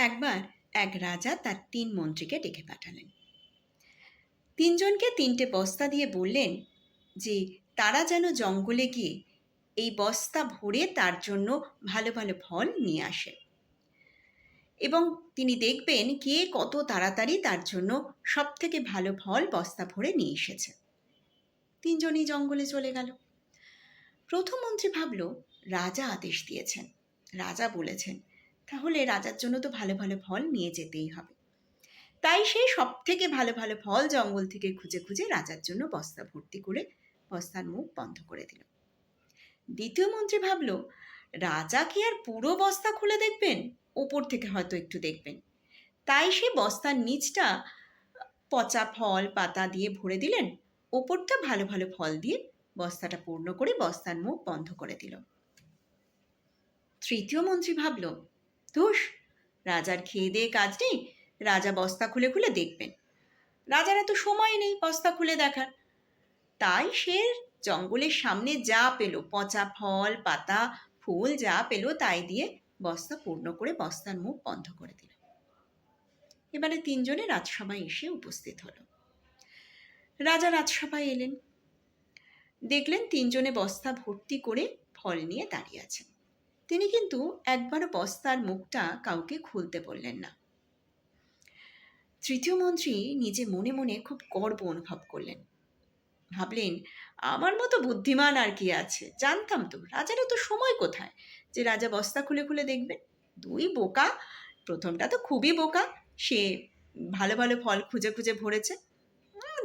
একবার এক রাজা তার তিন মন্ত্রীকে ডেকে পাঠালেন। তিনজনকে তিনটে বস্তা দিয়ে বললেন যে, তারা যেন জঙ্গলে গিয়ে এই বস্তা ভরে তার জন্য ভালো ভালো ফল নিয়ে আসে। এবং তিনি দেখবেন কে কত তাড়াতাড়ি তার জন্য সব থেকে ভালো ফল বস্তা ভরে নিয়ে এসেছে। তিনজনই জঙ্গলে চলে গেল। প্রথম মন্ত্রী ভাবল, রাজা আদেশ দিয়েছেন। রাজা বলেছেন তাহলে রাজার জন্য তো ভালো ভালো ফল নিয়ে যেতেই হবে। তাই সে সব থেকে ভালো ভালো ফল জঙ্গল থেকে খুঁজে খুঁজে রাজার জন্য বস্তা ভর্তি করে বস্তার মুখ বন্ধ করে দিল। দ্বিতীয় মন্ত্রী ভাবল, রাজা কি আর পুরো বস্তা খুলে দেখবেন? ওপর থেকে হয়তো একটু দেখবেন। তাই সে বস্তার নিচটা পচা ফল, পাতা দিয়ে ভরে দিলেন। ওপরটা ভালো ভালো ফল দিয়ে বস্তাটা পূর্ণ করে বস্তার মুখ বন্ধ করে দিল। তৃতীয় মন্ত্রী ভাবল ধুস রাজার খেয়ে দিয়ে কাজ নেই? রাজা বস্তা খুলে খুলে দেখবেন। রাজার এত সময় নেই বস্তা খুলে দেখার। তাই সে জঙ্গলের সামনে যা পেল, পচা ফল, পাতা, ফুল যা পেল তাই দিয়ে বস্তা পূর্ণ করে বস্তার মুখ বন্ধ করে দিল। এবারে তিনজনে রাজসভায় এসে উপস্থিত হলো। রাজা রাজসভায় এলেন। দেখলেন তিনজনে বস্তা ভর্তি করে ফল নিয়ে দাঁড়িয়ে আছেন। তিনি কিন্তু একবারও বস্তার মুখটা কাউকে খুলতে বললেন না। তৃতীয় মন্ত্রী নিজে মনে মনে খুব গর্ব অনুভব করলেন। ভাবলেন, আমার মতো বুদ্ধিমান আর কি আছে? জানতাম তো, রাজারও তো সময় কোথায়? যে রাজা বস্তা খুলে খুলে দেখবেন দুই বোকা, প্রথমটা তো খুবই বোকা, সে ভালো ভালো ফল খুঁজে খুঁজে ভরেছে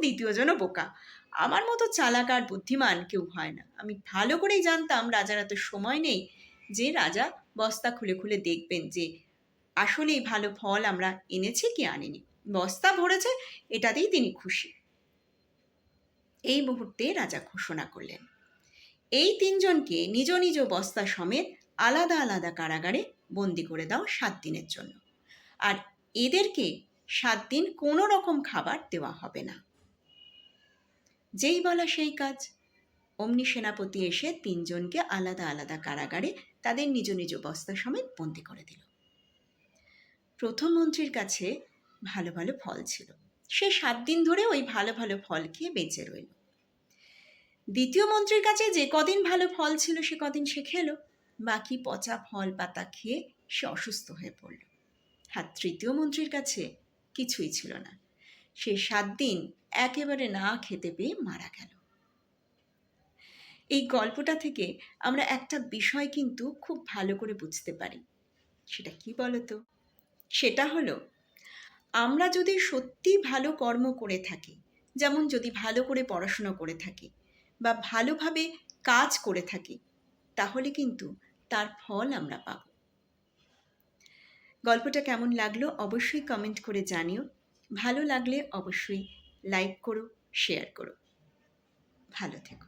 দ্বিতীয়জনও বোকা। আমার মতো চালাক আর বুদ্ধিমান কেউ হয় না। আমি ভালো করেই জানতাম রাজার এত সময় নেই যে রাজা বস্তা খুলে খুলে দেখবেন যে আসলেই ভালো ফল আমরা এনেছি কি আনিনি। বস্তা ভরেছে, এটাতেই তিনি খুশি। এই মুহূর্তে রাজা ঘোষণা করলেন, এই তিনজনকে নিজ নিজ বস্তা সমেত আলাদা আলাদা কারাগারে বন্দি করে দাও সাত দিনের জন্য। আর এদেরকে সাত দিন কোনো রকম খাবার দেওয়া হবে না। যেই বলা সেই কাজ। অমনি সেনাপতি এসে তিনজনকে আলাদা আলাদা কারাগারে তাদের নিজ নিজ বস্তা সমেত বন্দি করে দিল। প্রথম মন্ত্রীর কাছে ভালো ভালো ফল ছিল। সে সাত দিন ধরে ওই ভালো ভালো ফল খেয়ে বেঁচে রইল। দ্বিতীয় মন্ত্রীর কাছে যে কদিন ভালো ফল ছিল সে কদিন সে খেলো। বাকি পচা ফল পাতা খেয়ে সে অসুস্থ হয়ে পড়ল। আর তৃতীয় মন্ত্রীর কাছে কিছুই ছিল না। সে সাত দিন একেবারে না খেতে পেয়ে মারা গেল। এই গল্পটা থেকে আমরা একটা বিষয় কিন্তু খুব ভালো করে বুঝতে পারি। সেটা কি বলতো? সেটা হলো, আমরা যদি সত্যি ভালো কর্ম করে থাকি, যেমন যদি ভালো করে পড়াশুনো করে থাকি বা ভালোভাবে কাজ করে থাকি, তাহলে কিন্তু তার ফল আমরা পাব। গল্পটা কেমন লাগল অবশ্যই কমেন্ট করে জানিও। ভালো লাগলে অবশ্যই লাইক করো শেয়ার করো। ভালো থেকো।